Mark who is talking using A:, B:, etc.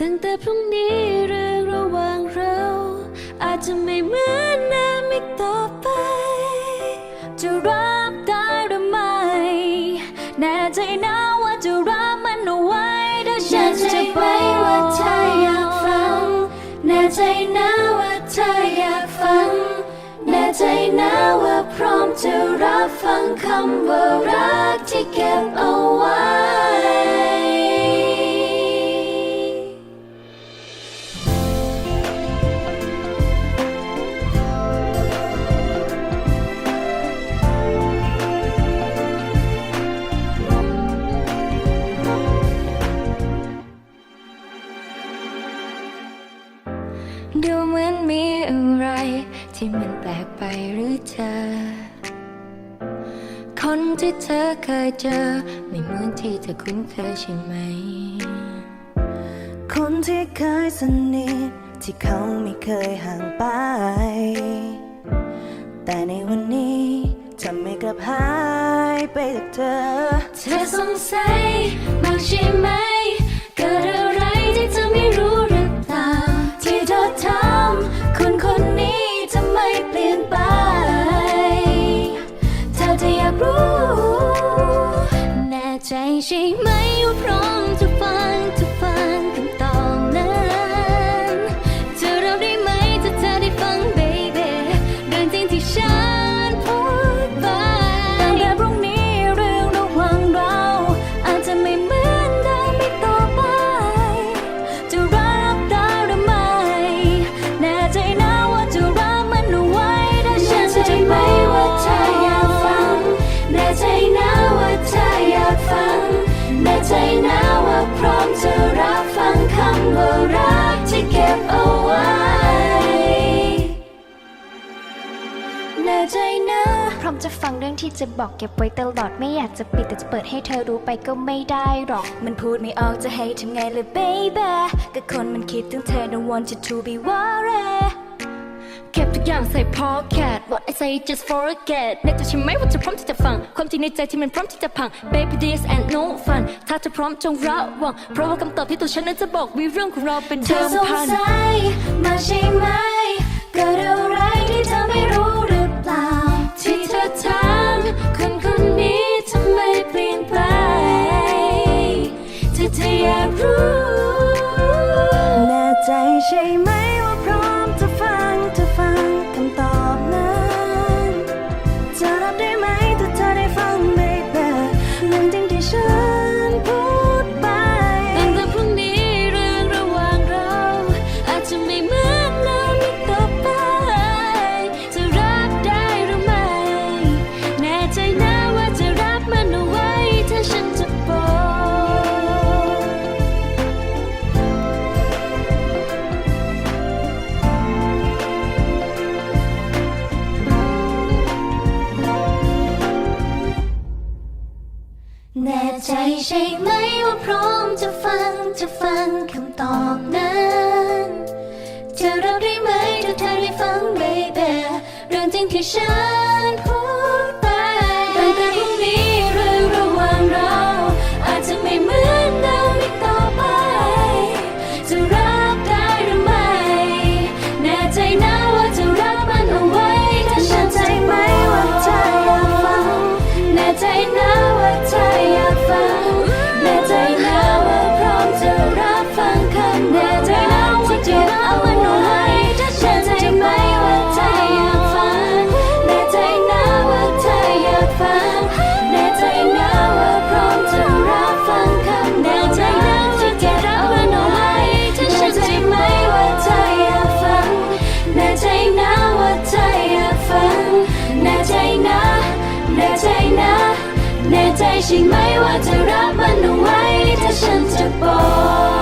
A: ตั้งแต่พรุ่งนี้เรื่องระหว่างเรา อาจจะไม่เหมือนเดิมอีกต่อไป จะรับได้หรือไม่ แน่ใจนะว่าจะรับมันเอาไว้ถ้าฉันจะไปว่าเธออยากฟัง แน่ใจนะว่าเธออยากฟัง แน่ใจนะว่าพร้อมจะรับฟังคำว่ารักที่เก็บเอาไว้ ที่มันแปลกไปหรือเธอ คนที่เธอเคยเจอ ไม่เหมือนที่เธอคุ้นเคยใช่ไหม
B: คนที่เคยสนิทที่เขาไม่เคยห่างไป แต่ในวันนี้จะไม่กลับหายไปจากเธอ
A: เธอสงสัยมากใช่ไหม เกิดอะไร อยู่พร้อมจะฟังจะฟัง ร้อมจะฟังเรื่องที่จะ
C: บอกเก็บไว้ตลอดไม่อยากจะปิดแต่จะเปิดให้เธอรู้ไปก็ไม่ได้หรอก
B: มันพูดไม่ออกจะให้ทำไงเลย baby ก็คนมันคิดถึงเธอ don't want you to be worried
A: เก็บทุกอย่างใส่พอแคด What I say just forget นึกจใช่ไหมว่าจะพร้อมที่จะฟัง ความจริงในใจที่มันพร้อมที่จะพัง Baby this and no fun ถ้าเธอพร้อมจงระวัง เพราะว่าคำตอบที่ตัวฉันนั้นจะบอกมีเรื่องของเราเป็น
B: เธ
A: เดิ
B: อ
A: ม
B: สง
A: พัน
B: สัยมาใช่ไหมเกิดอะไรที่เธอไม่รู้ แน่ใจใช่ไหมว่าพร้อมจะฟังจะฟังคำตอบนั้นจะรับได้ไหมถ้าเธอได้ฟังเบ
A: บี้เรื่องจริงที่ฉัน ใจใช่ไหมว่าจะรับมันเอาไว้ ถ้าฉันจะบอก